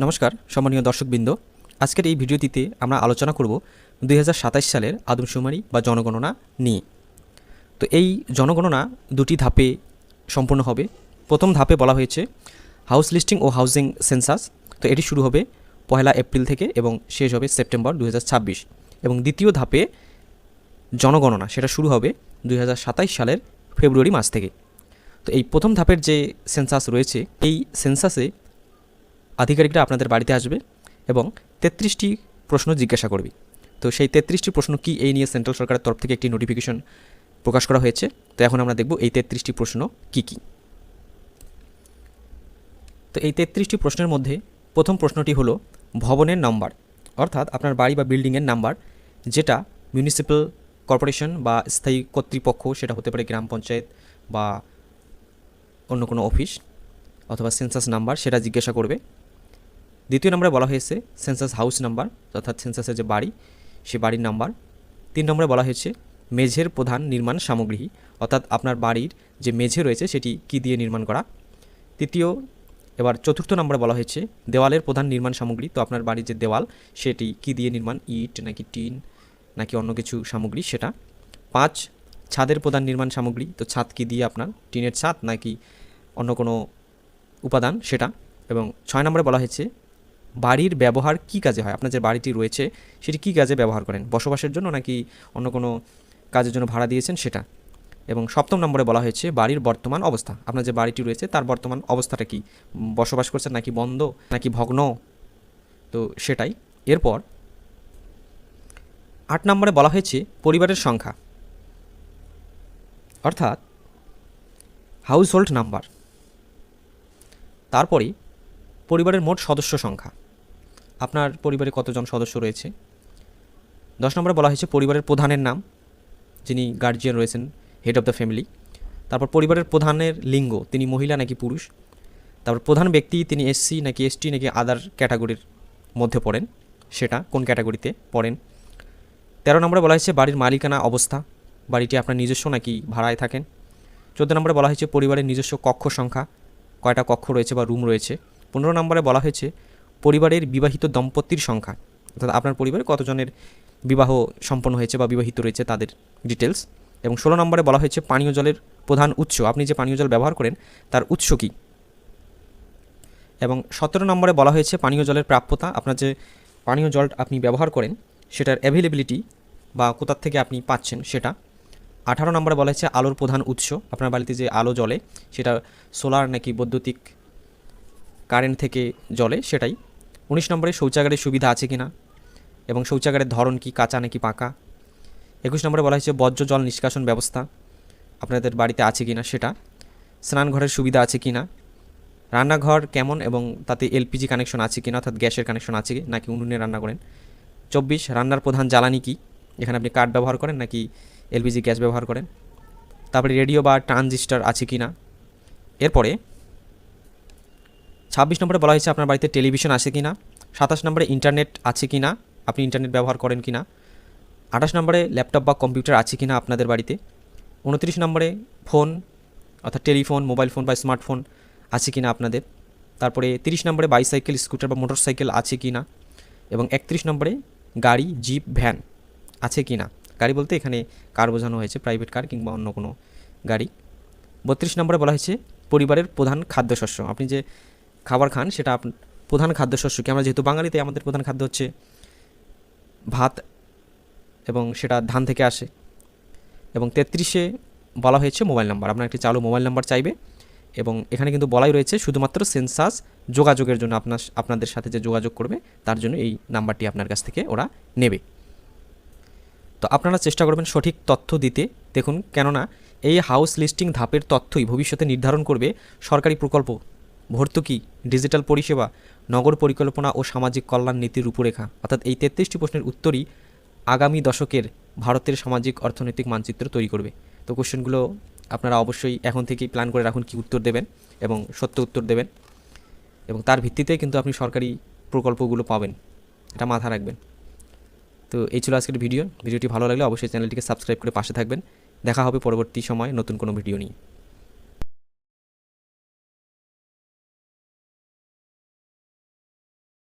নমস্কার, সম্মানীয় দর্শকবৃন্দ। আজকের এই ভিডিওটিতে আমরা আলোচনা করব দুই সালের আদমশুমারি বা জনগণনা নিয়ে। তো এই জনগণনা দুটি ধাপে সম্পূর্ণ হবে। প্রথম ধাপে বলা হয়েছে হাউস লিস্টিং ও হাউজিং সেন্সাস। তো এটি শুরু হবে পহেলা এপ্রিল থেকে এবং শেষ হবে সেপ্টেম্বর দুই হাজার ছাব্বিশ। এবং দ্বিতীয় ধাপে জনগণনা, সেটা শুরু হবে দুই সালের ফেব্রুয়ারি মাস থেকে। তো এই প্রথম ধাপের যে সেন্সাস রয়েছে, এই সেন্সাসে আধিকারিকরা আপনাদের বাড়িতে আসবে এবং তেত্রিশটি প্রশ্ন জিজ্ঞাসা করবে। তো সেই তেত্রিশটি প্রশ্ন কি এই নিয়ে সেন্ট্রাল সরকারের তরফ থেকে একটি নোটিফিকেশন প্রকাশ করা হয়েছে? তো এখন আমরা দেখব এই তেত্রিশটি প্রশ্ন কি কি। তো এই তেত্রিশটি প্রশ্নের মধ্যে প্রথম প্রশ্নটি হলো ভবনের নাম্বার, অর্থাৎ আপনার বাড়ি বা বিল্ডিংয়ের নাম্বার, যেটা মিউনিসিপ্যাল কর্পোরেশন বা স্থায়ী কর্তৃপক্ষ, সেটা হতে পারে গ্রাম পঞ্চায়েত বা অন্য কোনো অফিস অথবা সেন্সাস নাম্বার, সেটা জিজ্ঞাসা করবে। দ্বিতীয় নম্বরে বলা হয়েছে সেন্সাস হাউস নাম্বার অর্থাৎ সেন্সাসের যে বাড়ি, সে বাড়ির নাম্বার তিন নম্বরে বলা হয়েছে মেঝের প্রধান নির্মাণ সামগ্রী, অর্থাৎ আপনার বাড়ির যে মেঝে রয়েছে সেটি কি দিয়ে নির্মাণ করা? তৃতীয়, এবার চতুর্থ নম্বরে বলা হয়েছে দেওয়ালের প্রধান নির্মাণ সামগ্রী, তো আপনার বাড়ির যে দেওয়াল, সেটি কি দিয়ে নির্মাণ? ইট নাকি টিন নাকি অন্য কিছু সামগ্রী সেটা। পাঁচ, ছাদের প্রধান নির্মাণ সামগ্রী, তো ছাদ কি দিয়ে আপনার? টিনের ছাদ নাকি অন্য কোনো উপাদান সেটা। এবং ছয় নম্বরে বলা হয়েছে বাড়ির ব্যবহার কি কাজে হয়? আপনার যে বাড়িটি রয়েছে, সেটি কী কাজে ব্যবহার করেন? বসবাসের জন্য নাকি অন্য কোনো কাজের জন্য ভাড়া দিয়েছেন সেটা? এবং সপ্তম নম্বরে বলা হয়েছে, বাড়ির বর্তমান অবস্থা। আপনার যে বাড়িটি রয়েছে, তার বর্তমান অবস্থাটা কি? বসবাস করছেন নাকি বন্ধ, নাকি ভগ্ন? তো সেটাই। এরপর আট নম্বরে বলা হয়েছে, পরিবারের সংখ্যা। অর্থাৎ হাউস হোল্ড নাম্বার তারপরে পরিবারের মোট সদস্য সংখ্যা। আপনার পরিবারে কতজন সদস্য রয়েছে? দশ নম্বরে বলা হয়েছে পরিবারের প্রধানের নাম, যিনি গার্জিয়ান রয়েছেন হেড অফ দ্য ফ্যামিলি তারপর পরিবারের প্রধানের লিঙ্গ, তিনি মহিলা নাকি পুরুষ? তারপর প্রধান ব্যক্তি, তিনি এসসি নাকি এসটি নাকি আদার ক্যাটাগরির মধ্যে পড়েন, সেটা কোন ক্যাটাগরিতে পড়েন? তেরো নম্বরে বলা হয়েছে বাড়ির মালিকানা অবস্থা, বাড়িটি আপনার নিজস্ব নাকি ভাড়ায় থাকেন? চোদ্দ নম্বরে বলা হয়েছে পরিবারের নিজস্ব কক্ষ সংখ্যা, কয়টা কক্ষ রয়েছে বা রুম রয়েছে? পনেরো নম্বরে বলা হয়েছে পরিবারের বিবাহিত দম্পতির সংখ্যা, অর্থাৎ আপনার পরিবারে কতজনের বিবাহ সম্পন্ন হয়েছে বা বিবাহিত রয়েছে তাদের ডিটেলস এবং ষোলো নম্বরে বলা হয়েছে পানীয় জলের প্রধান উৎস। আপনি যে পানীয় জল ব্যবহার করেন, তার উৎস কী? এবং সতেরো নম্বরে বলা হয়েছে পানীয় জলের প্রাপ্যতা। আপনার যে পানীয় জল আপনি ব্যবহার করেন, সেটার অ্যাভেলেবিলিটি বা কোথার থেকে আপনি পাচ্ছেন সেটা। আঠারো নম্বরে বলা হয়েছে আলোর প্রধান উৎস। আপনার বাড়িতে যে আলো জ্বলে, সেটা সোলার নাকি বৈদ্যুতিক কারেন্ট থেকে জ্বলে, সেটাই। উনিশ নম্বরে শৌচাগারের সুবিধা আছে কি না এবং শৌচাগারের ধরন কি, কাঁচা নাকি পাকা? একুশ নম্বরে বলা হয়েছে বজ্র জল নিষ্কাশন ব্যবস্থা। আপনাদের বাড়িতে আছে কি না সেটা? স্নানঘরের সুবিধা আছে কি না রান্নাঘর কেমন এবং তাতে এলপিজি কানেকশন আছে কি না অর্থাৎ গ্যাসের কানেকশন আছে নাকি উনুনে রান্না করেন? চব্বিশ, রান্নার প্রধান জ্বালানি কি? এখানে আপনি কাঠ ব্যবহার করেন নাকি এলপিজি গ্যাস ব্যবহার করেন? তারপরে রেডিও বা ট্রানজিস্টার আছে কি না এরপরে ছাব্বিশ নম্বরে বলা হয়েছে আপনার বাড়িতে টেলিভিশন আছে কি না সাতাশ নম্বরে ইন্টারনেট আছে কি না আপনি ইন্টারনেট ব্যবহার করেন কি না আঠাশ নম্বরে ল্যাপটপ বা কম্পিউটার আছে কি না আপনাদের বাড়িতে? উনত্রিশ নম্বরে ফোন, অর্থাৎ টেলিফোন, মোবাইল ফোন বা স্মার্টফোন আছে কি না আপনাদের? তারপরে তিরিশ নম্বরে বাইসাইকেল, স্কুটার বা মোটর সাইকেল আছে কি না এবং একত্রিশ নম্বরে গাড়ি, জিপ, ভ্যান আছে কি না গাড়ি বলতে এখানে কার বোঝানো হয়েছে? প্রাইভেট কার কিংবা অন্য কোনো গাড়ি। বত্রিশ নম্বরে বলা হয়েছে পরিবারের প্রধান খাদ্যশস্য। আপনি যে খাবার খান, সেটা প্রধান খাদ্যশস্য কি? আমরা যেহেতু বাঙালিতে আমাদের প্রধান খাদ্য হচ্ছে ভাত এবং সেটা ধান থেকে আসে। এবং তেত্রিশে বলা হয়েছে মোবাইল নাম্বার। আপনার একটি চালু মোবাইল নাম্বার চাইবে এবং এখানে কিন্তু বলাই রয়েছে শুধুমাত্র সেন্সাস যোগাযোগের জন্য আপনার আপনাদের সাথে যে যোগাযোগ করবে, তার জন্য এই নাম্বারটি আপনার কাছ থেকে ওরা নেবে। তো আপনারা চেষ্টা করবেন সঠিক তথ্য দিতে। দেখুন, কেননা এই হাউস লিস্টিং ধাপের তথ্যই ভবিষ্যতে নির্ধারণ করবে সরকারি প্রকল্প ভর্তুকি, ডিজিটাল পরিষেবা, নগর পরিকল্পনা ও সামাজিক কল্যাণ নীতির রূপরেখা। অর্থাৎ এই তেত্রিশটি প্রশ্নের উত্তরই আগামী দশকের ভারতের সামাজিক, অর্থনৈতিক মানচিত্র তৈরি করবে। তো কোশ্চেনগুলো আপনারা অবশ্যই এখন থেকেই প্ল্যান করে রাখুন কি উত্তর দেবেন এবং সত্য উত্তর দেবেন এবং তার ভিত্তিতে কিন্তু আপনি সরকারি প্রকল্পগুলো পাবেন। এটা মাথা রাখবেন। তো এই ছিল আজকের ভিডিও। ভিডিওটি ভালো লাগলে অবশ্যই চ্যানেলটিকে সাবস্ক্রাইব করে পাশে থাকবেন। দেখা হবে পরবর্তী সময় নতুন কোনো ভিডিও নিয়ে।